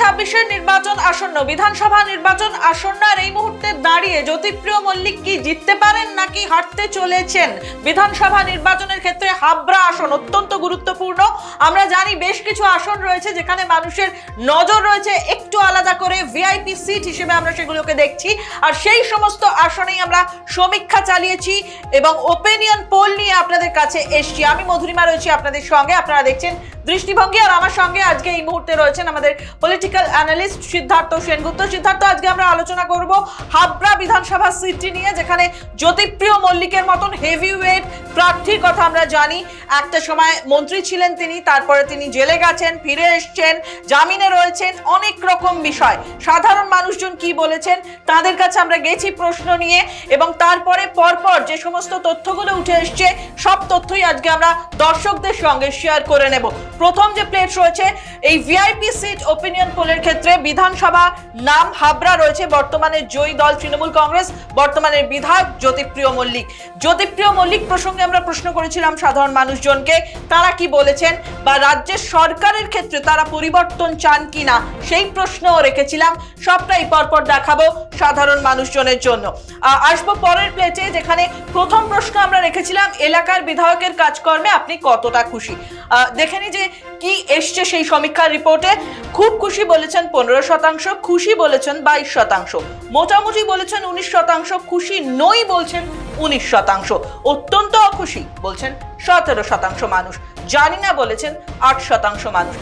ছাব্বিশের নির্বাচন আসন্ন। বিধানসভা নির্বাচন আসন্ন এই মুহূর্তে দাঁড়িয়ে জ্যোতিপ্রিয় মল্লিক কি জিততে পারেন নাকি হারতে চলেছেন? বিধানসভা নির্বাচনের ক্ষেত্রে হাবরা আসন অত্যন্ত গুরুত্বপূর্ণ। আমরা জানি বেশ কিছু আসন রয়েছে যেখানে মানুষের নজর রয়েছে। একটু আলাদা করে ভিআইপি সিট হিসেবে আমরা সেগুলোকে দেখছি। আর সেই সমস্ত আসনেই আমরা সমীক্ষা চালিয়েছি এবং ওপিনিয়ন পোল নিয়ে আপনাদের কাছে এসছি। আমি মধুরিমা রয়েছি আপনাদের সঙ্গে। আপনারা দেখছেন দৃষ্টিভঙ্গি আর আমার সঙ্গে আজকে এই মুহূর্তে রয়েছেন আমাদের পলিটিক্যাল অ্যানালিস্ট সিদ্ধার্থ সেনগুপ্ত। সিদ্ধার্থ, আজকে আমরা আলোচনা করব হাবড়া বিধানসভা সিটটি নিয়ে, যেখানে জ্যোতিপ্রিয় মল্লিকের মতন হেভি ওয়েট প্রার্থীর কথা আমরা জানি। একটা সময় মন্ত্রী ছিলেন তিনি, তারপরে তিনি জেলে গেছেন, ফিরে এসছেন, জামিনে রয়েছেন, অনেক রকম বিষয়। সাধারণ মানুষজন কি বলেছেন? তাদের কাছে আমরা গেছি প্রশ্ন নিয়ে এবং তারপরে পরপর যে সমস্ত তথ্যগুলো উঠে এসছে, সব তথ্যই আজকে আমরা দর্শকদের সঙ্গে শেয়ার করে নেব। প্রথম যে প্লেট রয়েছে, এই ভিআইপি সিট ওপিনিয়ন পোলের ক্ষেত্রে বিধানসভা নাম হাবড়া রয়েছে। বর্তমানে জয়ী দল তৃণমূল কংগ্রেস বর্তমানের বিধায়ক জ্যোতিপ্রিয় মল্লিক। জ্যোতিপ্রিয় মল্লিক প্রসঙ্গে আমরা প্রশ্ন করেছিলাম সাধারণ মানুষজনকে, তারা কি বলেছেন বা রাজ্যের সরকারের ক্ষেত্রে তারা পরিবর্তন চান কিনা? সেই প্রশ্নও রেখেছিলাম। সবটাই পরপর দেখাবো সাধারণ মানুষজনের জন্য। আসব পরের প্লেটে যেখানে প্রথম প্রশ্ন আমরা রেখেছিলাম এলাকার বিধায়কের কাজকর্মে আপনি কতটা খুশি? আহ, দেখে যে কি এসছে সেই সমীক্ষার রিপোর্টে খুব খুশি বলেছেন পনেরো শতাংশ খুশি বলেছেন বাইশ শতাংশ। মোটামুটি বলেছেন উনিশ শতাংশ খুশি নই বলছেন উনিশ শতাংশ। অত্যন্ত অখুশি বলছেন সতেরো শতাংশ মানুষ। জানি না বলেছেন আট শতাংশ মানুষ।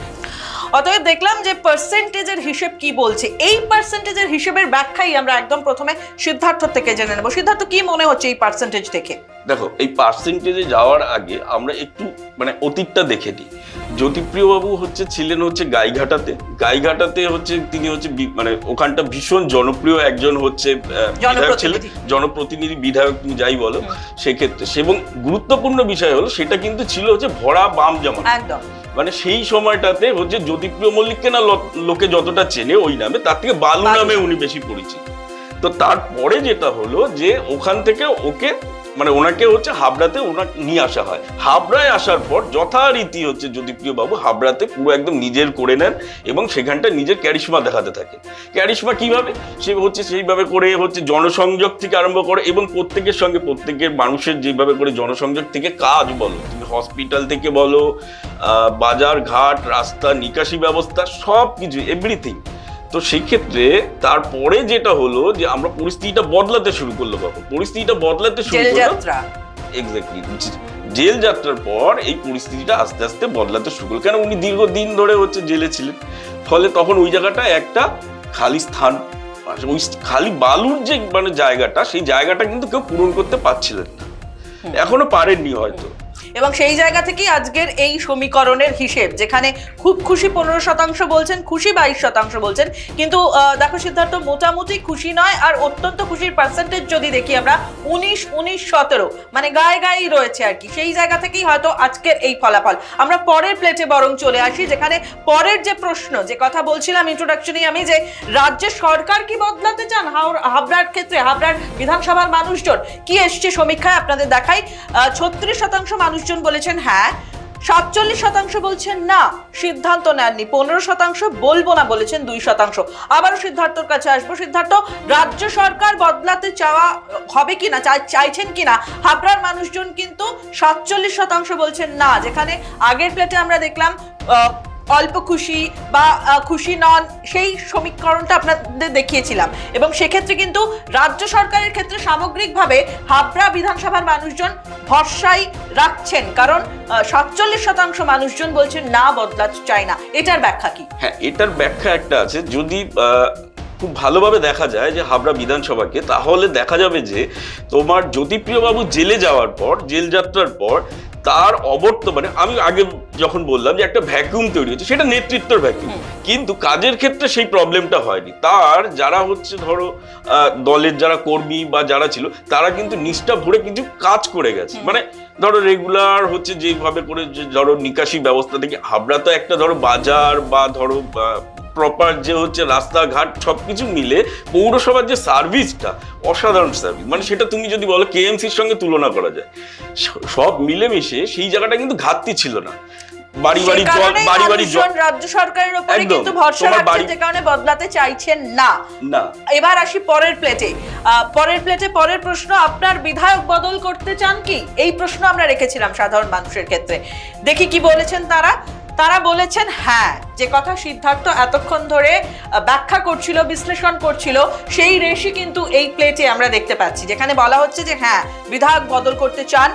অতএব দেখলাম যে পার্সেন্টেজের হিসেব কি বলছে। এই পার্সেন্টেজের হিসেবের ব্যাখ্যাই আমরা একদম প্রথমে সিদ্ধার্থ থেকে জেনে নেব। সিদ্ধার্থ কি মনে হচ্ছে এই পার্সেন্টেজ দেখে? দেখো এই পার্সেন্টেজে যাওয়ার আগে আমরা একটু মানে অতীতটা দেখে নিই। জ্যোতিপ্রিয় বাবু হচ্ছে ছিলেন হচ্ছে গাইঘাটাতে। গাইঘাটাতে হচ্ছে তিনি হচ্ছে মানে ওখানটা ভীষণ জনপ্রিয় একজন হচ্ছে বিধায়ক ছিলেন। জনপ্রতিনিধি। জনপ্রতিনিধি বিধায়ক তুমি যাই বলো সেক্ষেত্রে। এবং গুরুত্বপূর্ণ বিষয় হলো সেটা কিন্তু ছিল হচ্ছে ভরা বাম জামা একদম। মানে সেই সময়টাতে হচ্ছে জ্যোতিপ্রিয় মল্লিককে না লোকে যতটা চেনে ওই নামে তার থেকে বালু। নামে উনি বেশি পরিচিত তো তারপরে যেটা হলো যে ওখান থেকে ওকে মানে ওনাকে হচ্ছে হাবড়াতে ওনাকে নিয়ে আসা হয়। হাবড়ায় আসার পর যথারীতি হচ্ছে জ্যোতিপ্রিয় বাবু হাবড়াতে পুরো একদম নিজের করে নেন এবং সেখানটা নিজের ক্যারিশমা দেখাতে থাকে। ক্যারিশমা কীভাবে? সে হচ্ছে সেইভাবে করে হচ্ছে জনসংযোগ থেকে আরম্ভ করে এবং প্রত্যেকের সঙ্গে প্রত্যেকের মানুষের যেভাবে করে জনসংযোগ থেকে কাজ বলো, তুমি হসপিটাল থেকে বলো বাজার ঘাট রাস্তা, নিকাশি ব্যবস্থা সব কিছু এভরিথিং তো সেই ক্ষেত্রে তারপরে যেটা হলো যে আমরা পরিস্থিতিটা বদলাতে শুরু করল কখন? পরিস্থিতিটা বদলাতে শুরু করল এক্স্যাক্টলি জেল যাত্রার পর এই পরিস্থিতিটা আস্তে আস্তে বদলাতে শুরু করল। কেন উনি দীর্ঘদিন ধরে হচ্ছে জেলে ছিলেন? ফলে তখন ওই জায়গাটা একটা খালি স্থান ওই খালি বালুর যে মানে জায়গাটা সেই জায়গাটা কিন্তু কেউ পূরণ করতে পারছিলেন না। এখনও পারেননি হয়তো। এবং সেই জায়গা থেকেই আজকের এই সমীকরণের হিসেব, যেখানে খুব খুশি পনেরো শতাংশ বলছেন, খুশি বাইশ শতাংশ বলছেন। কিন্তু দেখো সিদ্ধার্থ, মোটামুটি খুশি নয় আর অত্যন্ত খুশির পার্সেন্টেজ যদি দেখি আমরা, উনিশ উনিশ, সতেরো মানে গায়ে গায়েই রয়েছে আর কি। সেই জায়গা থেকেই হয়তো আজকের এই ফলাফল। আমরা পরের প্লেটে বরং চলে আসি, যেখানে পরের যে প্রশ্ন, যে কথা বলছিলাম ইন্ট্রোডাকশনই আমি যে রাজ্যের সরকার কি বদলাতে চান? হাবড়ার ক্ষেত্রে, হাবড়ার বিধানসভার মানুষজন কি এসছে সমীক্ষায়? আপনাদের দেখাই ছত্রিশ শতাংশ মানুষজন বলেছেন হ্যাঁ সাতচল্লিশ শতাংশ বলছেন না, সিদ্ধান্ত নেননি। পনেরো শতাংশ বলব না বলেছেন, দুই শতাংশ। আবারও সিদ্ধার্থর কাছে আসব। সিদ্ধার্থ, রাজ্য সরকার বদলাতে চাওয়া হবে কিনা, চাই- চাইছেন কিনা? হাবড়ার মানুষজন কিন্তু সাতচল্লিশ শতাংশ বলছেন না। যেখানে আগের প্লেটে আমরা দেখলাম অল্প খুশি বা খুশি নন, সেই সমীকরণটা আপনাদের দেখিয়েছিলাম। এবং সেক্ষেত্রে কিন্তু রাজ্য সরকারের ক্ষেত্রে সামগ্রিকভাবে হাবড়া বিধানসভার মানুষজন ভরসাই রাখছেন। কারণ সাতচল্লিশ শতাংশ মানুষজন বলছেন, না, বদলাতে চায় না। এটার ব্যাখ্যা কি? হ্যাঁ এটার ব্যাখ্যা একটা আছে। যদি খুব ভালোভাবে দেখা যায় যে হাবড়া বিধানসভাকে, তাহলে দেখা যাবে যে তোমার জ্যোতিপ্রিয় বাবু জেলে যাওয়ার পর জেল যাত্রার পর তার অবর্তমানে আমি আগে যখন বললাম যে একটা ভ্যাকুয়াম তৈরি হচ্ছে সেটা নেতৃত্বের ভ্যাকুয়াম কিন্তু কাজের ক্ষেত্রে সেই প্রবলেমটা হয়নি। তার যারা হচ্ছে ধরো দলের যারা কর্মী বা যারা ছিল তারা কিন্তু নিষ্ঠা ভরে কিছু কাজ করে গেছে। মানে ধরো রেগুলার হচ্ছে যেভাবে করে ধরো নিকাশি ব্যবস্থা থেকে হাবড়া তো একটা ধরো বাজার বা ধরো প্রপার যে হচ্ছে রাস্তাঘাট সবকিছু মিলে পৌরসভার যে সার্ভিসটা অসাধারণ সার্ভিস মানে সেটা তুমি যদি বলো কেএমসির সঙ্গে তুলনা করা যায়। সব মিলেমিশে সেই জায়গাটা কিন্তু ঘাটতি ছিল না। বাড়ি বাড়ি জল বাড়ি বাড়ি জল। রাজ্য সরকারের উপরে কিন্তু ভরসা যে কারণে বদলাতে চাইছেন না। না। এবার আসি পরের প্লেটে পরের প্লেটে পরের প্রশ্ন আপনার বিধায়ক বদল করতে চান কি? এই প্রশ্ন আমরা রেখেছিলাম সাধারণ মানুষের ক্ষেত্রে। দেখি কি বলেছেন তারা। তারা বলেছেন হ্যাঁ যে কথা সিদ্ধার্থ এতক্ষণ ধরে ব্যাখ্যা করছিল, বিশ্লেষণ করছিল, সেই রেশি কিন্তু এই প্লেটে আমরা দেখতে পাচ্ছি। যেখানে বলা হচ্ছে যে হ্যাঁ বিধায়ক বদল করতে চান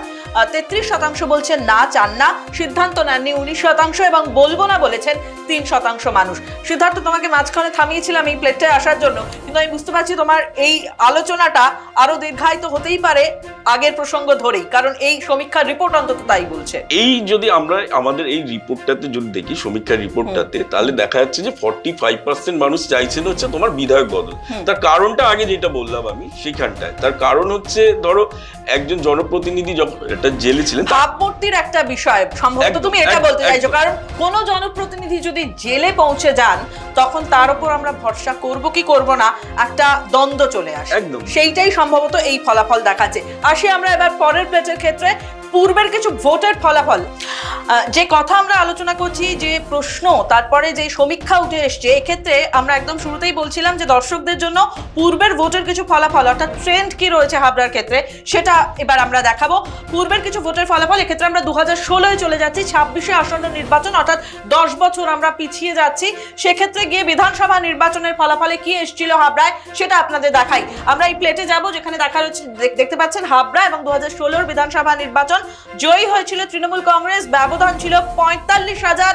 তেত্রিশ শতাংশ বলছেন না চান না সিদ্ধান্ত নেননি উনিশ শতাংশ এবং বলব না বলেছেন তিন শতাংশ মানুষ। সিদ্ধার্থ তোমাকে মাঝখানে থামিয়েছিলাম এই প্লেটটায় আসার জন্য কিন্তু আমি বুঝতে পারছি তোমার এই আলোচনাটা আরও দীর্ঘায়িত হতেই পারে আগের প্রসঙ্গ ধরেই কারণ এই সমীক্ষার রিপোর্ট অন্তত তাই বলছে। এই যদি আমরা আমাদের এই রিপোর্টটাতে যদি দেখি সমীক্ষার রিপোর্টটাতে তাহলে দেখা যাচ্ছে যে ফর্টি ফাইভ পার্সেন্ট মানুষ চাইছেন হচ্ছে তোমার বিধায়ক বদল। তার কারণটা আগে যেটা বললাম আমি সেখানটায়। তার কারণ হচ্ছে ধরো একজন জনপ্রতিনিধি যখন এটা জেলে ছিলেন। ভাবমূর্তির একটা বিষয়। সম্ভবত তুমি এটা বলতে চাইছো। কারণ কোনো জনপ্রতিনিধি যদি জেলে পৌঁছে যান তখন তার উপর আমরা ভরসা করব কি করব না একটা দ্বন্দ্ব চলে আসে। একদম। সেইটাই সম্ভবত এই ফলাফল দেখাচ্ছে। আসি আমরা এবার পরের প্লেটের ক্ষেত্রে। পূর্বের কিছু ভোটের ফলাফল। যে কথা আমরা আলোচনা করছি যে প্রশ্ন তারপরে যে সমীক্ষা উঠে এসছে এক্ষেত্রে আমরা একদম শুরুতেই বলছিলাম যে দর্শকদের জন্য পূর্বের ভোটের কিছু ফলাফল অর্থাৎ ট্রেন্ড কি রয়েছে হাবড়ার ক্ষেত্রে সেটা এবার আমরা দেখাবো। পূর্বের কিছু ভোটের ফলাফল, এক্ষেত্রে আমরা দু হাজার ষোলোয় চলে যাচ্ছি, ছাব্বিশে আসন্ন নির্বাচন, অর্থাৎ দশ বছর আমরা পিছিয়ে যাচ্ছি। সেক্ষেত্রে গিয়ে বিধানসভা নির্বাচনের ফলাফলে কি এসেছিল হাবড়ায়, সেটা আপনাদের দেখাই। আমরা এই প্লেটে যাব, যেখানে দেখা যাচ্ছে দেখতে পাচ্ছেন হাবড়া এবং দু হাজার ষোলোর বিধানসভা নির্বাচন। জয়ী হয়েছিল তৃণমূল কংগ্রেস, ব্যবধান ছিল পঁয়তাল্লিশ হাজার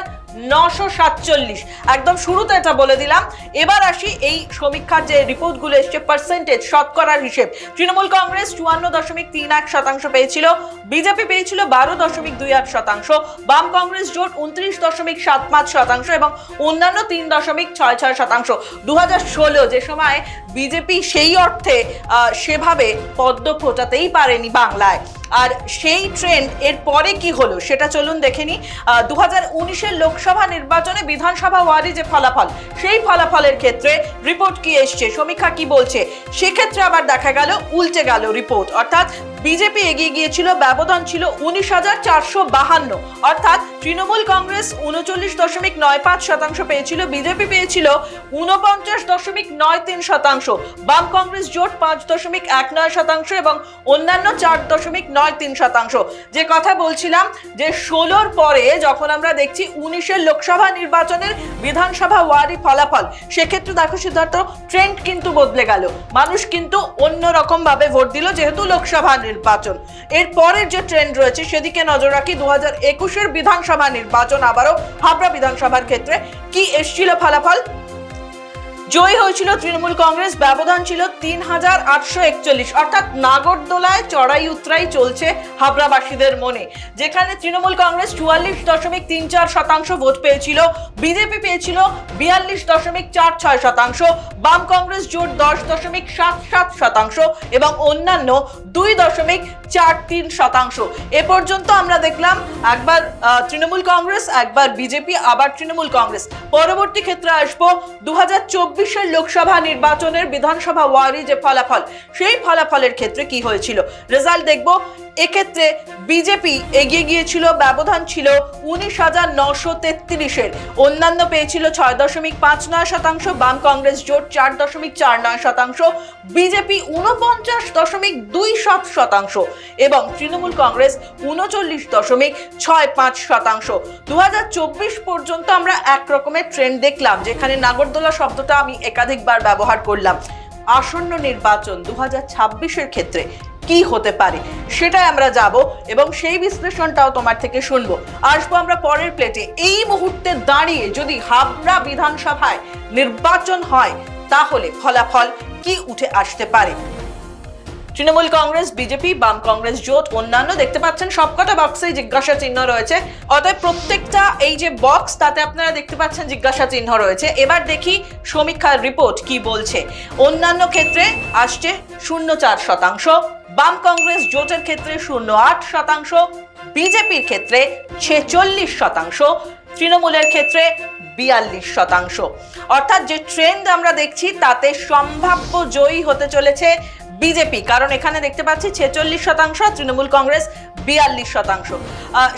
নশো সাতচল্লিশ। একদম শুরুতে এটা বলে দিলাম। এবার আসি এই সমীক্ষার যে রিপোর্টগুলো এসছে পার্সেন্টেজ শতকরার হিসেব। তৃণমূল কংগ্রেস চুয়ান্ন দশমিক তিন এক শতাংশ পেয়েছিল, বিজেপি পেয়েছিল বারো দশমিক দুই আট শতাংশ, বাম কংগ্রেস জোট উনত্রিশ দশমিক সাত পাঁচ শতাংশ এবং অন্যান্য তিন দশমিক ছয় ছয় শতাংশ। দু হাজার ষোলো যে সময় বিজেপি সেই অর্থে সেভাবে পদ্ম ফোটাতেই পারেনি বাংলায়। আর সেই ট্রেন্ড এর পরে কি হলো সেটা চলুন দেখে নি। দু হাজার উনিশের লোকসভা নির্বাচনে বিধানসভা ওয়ার্ডে যে ফলাফল, সেই ফলাফলের ক্ষেত্রে রিপোর্ট কি এসছে? সমীক্ষা কি বলছে? সেক্ষেত্রে আবার দেখা গেল, উল্টে গেল রিপোর্ট অর্থাৎ বিজেপি এগিয়ে গিয়েছিল, ব্যবধান ছিল উনিশ হাজার চারশো বাহান্ন। অর্থাৎ তৃণমূল কংগ্রেস উনচল্লিশ দশমিক নয় পাঁচ শতাংশ পেয়েছিল, বিজেপি পেয়েছিল উনপঞ্চাশ দশমিক নয় তিন শতাংশ। বাম কংগ্রেস জোট পাঁচ দশমিক এক নয় শতাংশ এবং অন্যান্য চার দশমিক নয় তিন শতাংশ। যে কথা বলছিলাম যে ষোলোর পরে যখন আমরা দেখছি উনিশের লোকসভা নির্বাচনের বিধানসভা ওয়ারি ফলাফল, সেক্ষেত্রে দেখো সিদ্ধার্থ ট্রেন্ড কিন্তু বদলে গেল। মানুষ কিন্তু অন্য রকম ভাবে ভোট দিল, যেহেতু লোকসভা নির্বাচন। এর পরের যে ট্রেন্ড রয়েছে, সেদিকে নজর রাখি দু হাজার একুশের বিধানসভা নির্বাচন। আবারও হাবড়া বিধানসভার ক্ষেত্রে কি এসছিল ফলাফল? জয়ী হয়েছিল তৃণমূল কংগ্রেস, ব্যবধান ছিল তিন হাজার আটশো একচল্লিশ। অর্থাৎ নাগরদোলায় চড়াই উতরাই চলছে হাবড়াবাসীদের মনে। যেখানে তৃণমূল কংগ্রেস চুয়াল্লিশ দশমিক তিন চার শতাংশ ভোট পেয়েছিল, বিজেপি পেয়েছিল বিয়াল্লিশ দশমিক চার ছয় শতাংশ, বাম কংগ্রেস জোট দশ দশমিক সাত সাত শতাংশ এবং অন্যান্য দুই দশমিক চার তিন শতাংশ। এ পর্যন্ত আমরা দেখলাম একবার তৃণমূল কংগ্রেস, একবার বিজেপি, আবার তৃণমূল কংগ্রেস। পরবর্তী ক্ষেত্রে আসব দু হাজার চব্বিশ চব্বিশের লোকসভা নির্বাচনের বিধানসভা ওয়ারি যে ফলাফল, সেই ফলাফলের ক্ষেত্রে কি হয়েছিল? রেজাল্ট দেখব। এক্ষেত্রে বিজেপি এগিয়ে গিয়েছিল, ব্যবধান ছিল উনিশ হাজার নশো তেত্রিশের। অন্যান্য পেয়েছিল ছয় দশমিক পাঁচ নয় শতাংশ, বাম কংগ্রেস জোট চার দশমিক চার নয় শতাংশ, বিজেপি উনপঞ্চাশ দশমিক দুই সাত শতাংশ এবং তৃণমূল কংগ্রেস উনচল্লিশ দশমিক ছয় পাঁচ শতাংশ। দু হাজার চব্বিশ পর্যন্ত আমরা এক রকমের ট্রেন্ড দেখলাম, যেখানে নাগরদোলা শব্দটা আমি একাধিকবার ব্যবহার করলাম। আসন্ন নির্বাচন দু হাজার ক্ষেত্রে কি হতে পারে? সেটাই আমরা যাব এবং সেই বিশ্লেষণটাও তোমার থেকে শুনব। আসব আমরা পরের প্লেটে এই মুহূর্তে দাঁড়িয়ে যদি হাবড়া বিধানসভায় নির্বাচন হয়, তাহলে ফলাফল কি উঠে আসতে পারে? তৃণমূল কংগ্রেস, বিজেপি, বাম কংগ্রেস জোট, অন্যান্য দেখতে পাচ্ছেন, সবকটা বক্সেই জিজ্ঞাসা চিহ্ন রয়েছে। অতএব প্রত্যেকটা এই যে বক্স তাতে আপনারা দেখতে পাচ্ছেন জিজ্ঞাসা চিহ্ন রয়েছে। এবার দেখি সমীক্ষার রিপোর্ট কি বলছে। অন্যান্য ক্ষেত্রে আসছে শূন্য চার শতাংশ, বাম কংগ্রেস জোটের ক্ষেত্রে শূন্য আট শতাংশ, বিজেপির ক্ষেত্রে ছেচল্লিশ শতাংশ, তৃণমূলের ক্ষেত্রে বিয়াল্লিশ শতাংশ। অর্থাৎ যে ট্রেন্ড আমরা দেখছি, তাতে সম্ভাব্য জয়ী হতে চলেছে বিজেপি, কারণ এখানে দেখতে পাচ্ছি ছেচল্লিশ শতাংশ, তৃণমূল কংগ্রেস বিয়াল্লিশ শতাংশ।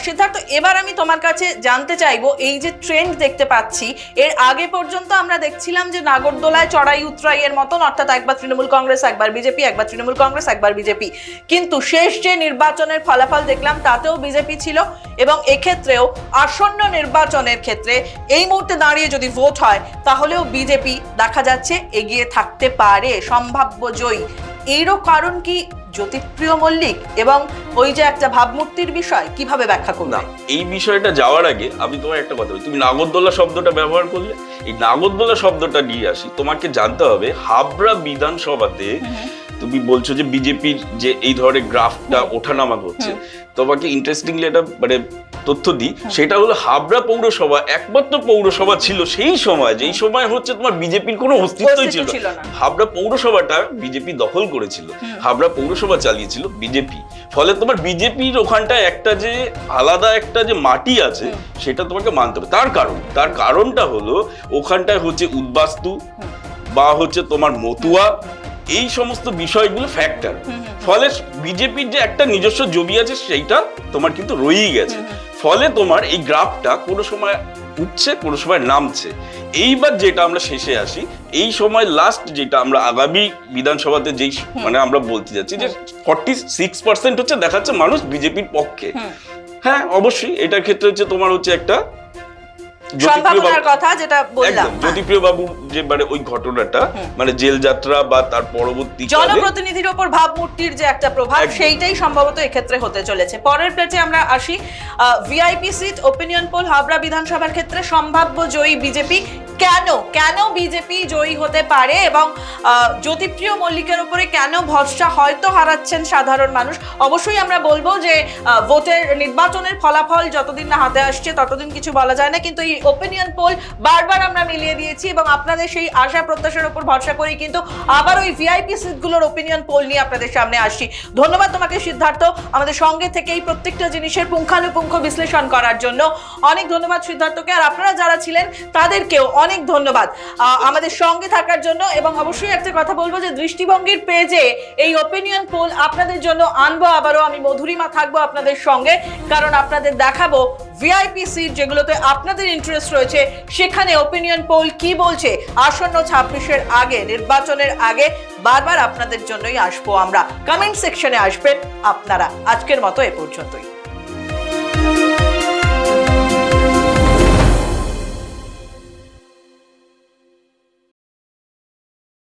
সিদ্ধার্থ, এবার আমি তোমার কাছে জানতে চাইব, এই যে ট্রেন্ড দেখতে পাচ্ছি, এর আগে পর্যন্ত আমরা দেখছিলাম যে নাগরদোলায় চড়াই উতরাইয়ের মতন, অর্থাৎ একবার তৃণমূল কংগ্রেস, একবার বিজেপি, একবার তৃণমূল কংগ্রেস, একবার বিজেপি। কিন্তু শেষ যে নির্বাচনের ফলাফল দেখলাম, তাতেও বিজেপি ছিল এবং এক্ষেত্রেও আসন্ন নির্বাচনের ক্ষেত্রে এই মুহূর্তে দাঁড়িয়ে যদি ভোট হয়, তাহলেও বিজেপি দেখা যাচ্ছে এগিয়ে থাকতে পারে সম্ভাব্য জয়ী এরও কারণ কি জ্যোতিপ্রিয় মল্লিক এবং ওই যে একটা ভাবমূর্তির বিষয় কীভাবে ব্যাখ্যা করবে? না এই বিষয়টা যাওয়ার আগে আমি তোমার একটা কথা বলি। তুমি নাগরদোলা শব্দটা ব্যবহার করলে? এই নাগরদোলা শব্দটা নিয়ে আসি। তোমাকে জানতে হবে হাবড়া বিধানসভাতে তুমি বলছো যে বিজেপির যে এই ধরনের গ্রাফটা ওঠানামা করছে। তোমাকে ইন্টারেস্টিংলি এটা মানে তথ্য দিই। সেটা হলো হাবড়া পৌরসভা একমাত্র পৌরসভা ছিল সেই সময় যেই সময় হচ্ছে তোমার বিজেপির কোনো অস্তিত্বই ছিল। হাবড়া পৌরসভাটা বিজেপি দখল করেছিল। হাবড়া পৌরসভা চালিয়েছিল বিজেপি। ফলে তোমার বিজেপির ওখানটায় একটা যে আলাদা একটা যে মাটি আছে সেটা তোমাকে মানতে হবে। তার কারণ তার কারণটা হলো ওখানটায় হচ্ছে উদ্বাস্তু বা হচ্ছে তোমার মতুয়া এই সমস্ত বিষয়গুলো ফ্যাক্টর ফলে বিজেপির যে একটা নিজস্ব জমি আছে সেইটা তোমার কিন্তু রয়েই গেছে। ফলে তোমার এই গ্রাফটা কোনো সময় উঠছে কোনো সময় নামছে। এইবার যেটা আমরা শেষে আসি এই সময় লাস্ট যেটা আমরা আগামী বিধানসভাতে যেই মানে আমরা বলতে যাচ্ছি যে ফর্টি সিক্স পার্সেন্ট হচ্ছে দেখাচ্ছে মানুষ বিজেপির পক্ষে। হ্যাঁ অবশ্যই এটার ক্ষেত্রে হচ্ছে তোমার হচ্ছে একটা সম্ভাবনার কথা যেটা বললাম। জ্যোতিপ্রিয় বাবু যে মানে ওই ঘটনাটা মানে জেল যাত্রা বা তার পরবর্তী জনপ্রতিনিধির ওপর ভাবমূর্তির যে একটা প্রভাব সেইটাই সম্ভবত এক্ষেত্রে হতে চলেছে। পরের প্লেটে আমরা আসি। VIP seat opinion poll Habra বিধানসভার ক্ষেত্রে সম্ভাব্য জয়ী বিজেপি কেন? কেন বিজেপি জয়ী হতে পারে? এবং জ্যোতিপ্রিয় মল্লিকের উপরে কেন ভরসা হয়তো হারাচ্ছেন সাধারণ মানুষ? অবশ্যই আমরা বলব যে ভোটের নির্বাচনের ফলাফল যতদিন না হাতে আসছে ততদিন কিছু বলা যায় না। কিন্তু এই ওপিনিয়ন পোল বারবার আমরা মিলিয়ে দিয়েছি এবং আপনাদের সেই আশা প্রত্যাশার উপর ভরসা করেই কিন্তু আবার ওই ভিআইপি সিটগুলোর ওপিনিয়ন পোল নিয়ে আপনাদের সামনে আসছি। ধন্যবাদ তোমাকে সিদ্ধার্থ আমাদের সঙ্গে থেকে এই প্রত্যেকটা জিনিসের পুঙ্খানুপুঙ্খ বিশ্লেষণ করার জন্য। অনেক ধন্যবাদ সিদ্ধার্থকে। আর আপনারা যারা ছিলেন তাদেরকেও অনেক ধন্যবাদ। আমাদের সঙ্গে থাকার জন্য এবং অবশ্যই একটা কথা বলব যে দৃষ্টিভঙ্গির পেজে এই ওপিনিয়ন পোল আপনাদের জন্য আনব আবারও। আমি মধুরিমা থাকব আপনাদের সঙ্গে, কারণ আপনাদের দেখাবো ভিআইপি সিট যেগুলোতে আপনাদের ইন্টারেস্ট রয়েছে। সেখানে ওপিনিয়ন পোল কি বলছে? আসন্ন ছাব্বিশের আগে, নির্বাচনের আগে বারবার আপনাদের জন্যই আসব আমরা। কমেন্ট সেকশনে আসবেন আপনারা। আজকের মতো এ পর্যন্তই।